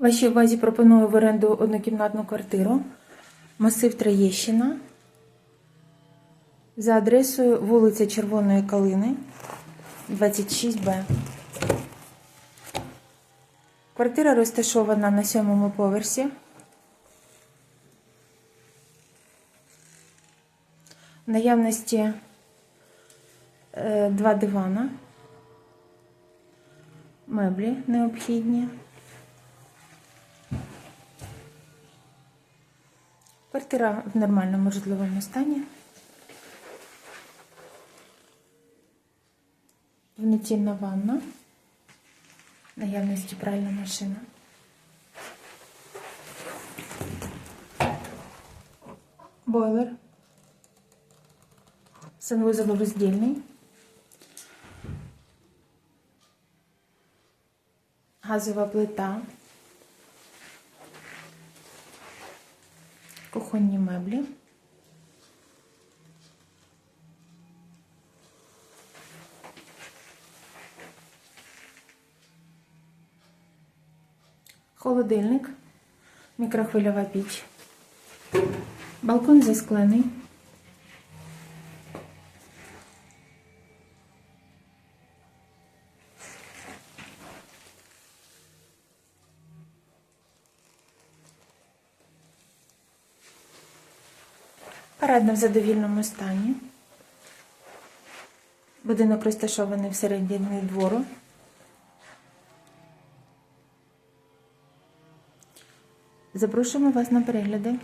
Вашій увазі пропоную в оренду однокімнатну квартиру. Масив Троєщина. За адресою вулиця Червоної Калини, 26Б. Квартира розташована на сьомому поверсі. Наявності е, два дивана, меблі необхідні. Квартира в нормальному житловому стані. Внутрішня ванна. Наявності пральна машина. Бойлер. Санвузол роздільний. Газова плита. Кухонні меблі. Холодильник, мікрохвильова піч, балкон засклений. Парадна в задовільному стані. Будинок розташований всередині двору. Запрошуємо вас на перегляди.